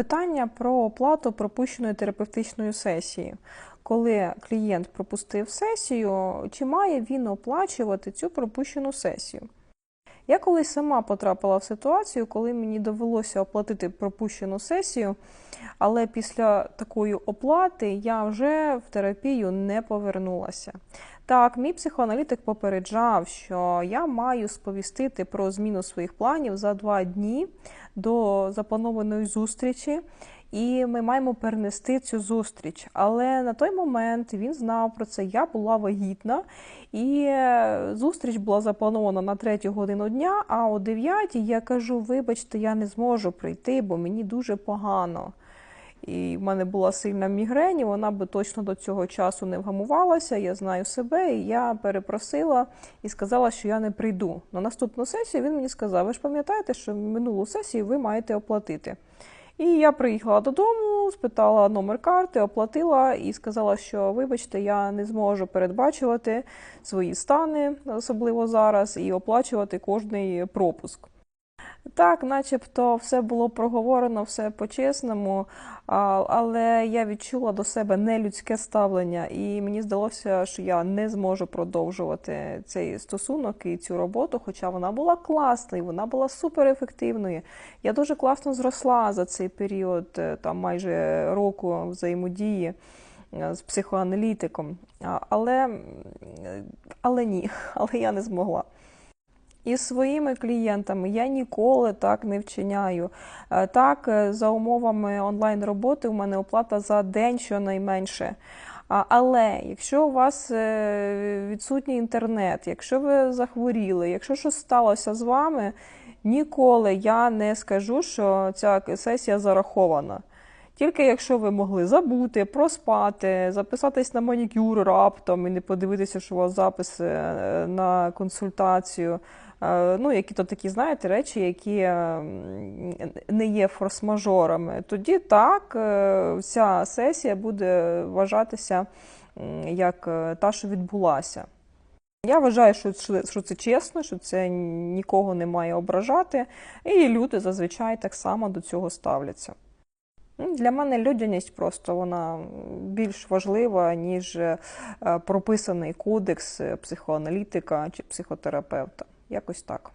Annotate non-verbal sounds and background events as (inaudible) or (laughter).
Питання про оплату пропущеної терапевтичної сесії. Коли клієнт пропустив сесію, чи має він оплачувати цю пропущену сесію? Я колись сама потрапила в ситуацію, коли мені довелося оплатити пропущену сесію, але після такої оплати я вже в терапію не повернулася. Так, мій психоаналітик попереджав, що я маю сповістити про зміну своїх планів за два дні до запланованої зустрічі, і ми маємо перенести цю зустріч. Але на той момент він знав про це. Я була вагітна, і е, зустріч була запланована на третю годину дня. А о 9 я кажу: вибачте, я не зможу прийти, бо мені дуже погано. І в мене була сильна мігрень, і вона би точно до цього часу не вгамувалася. Я знаю себе, і я перепросила і сказала, що я не прийду. На наступну сесію він мені сказав: ви ж пам'ятаєте, що минулу сесію ви маєте оплатити. І я приїхала додому, спитала номер карти, оплатила і сказала, що вибачте, я не зможу передбачувати свої стани, особливо зараз, і оплачувати кожний пропуск. Так, начебто, все було проговорено, все по-чесному, але я відчула до себе нелюдське ставлення, і мені здалося, що я не зможу продовжувати цей стосунок і цю роботу, хоча вона була класною, вона була суперефективною. Я дуже класно зросла за цей період, е, там майже року взаємодії е, з психоаналітиком. Але, але ні, (laughs) але я не змогла. І з своїми клієнтами я ніколи так не вчиняю. Е, Так, е, за умовами онлайн-роботи у мене оплата за день щонайменше. Але якщо у вас е, відсутній інтернет, якщо ви захворіли, якщо щось сталося з вами, ніколи я не скажу, що ця сесія зарахована. Тільки якщо ви могли забути, проспати, записатись на манікюр раптом і не подивитися, що у вас запис е, на консультацію. Е, Ну, які то такі, знаєте, речі, які е, не є форс-мажорами. Тоді так, вся сесія буде вважатися як та, що відбулася. Я вважаю, що це чесно, що це нікого не має ображати, і люди зазвичай так само до цього ставляться. Ну, Для мене людяність просто вона більш важлива, ніж е, прописаний кодекс е, психоаналітика чи психотерапевта. Якось так.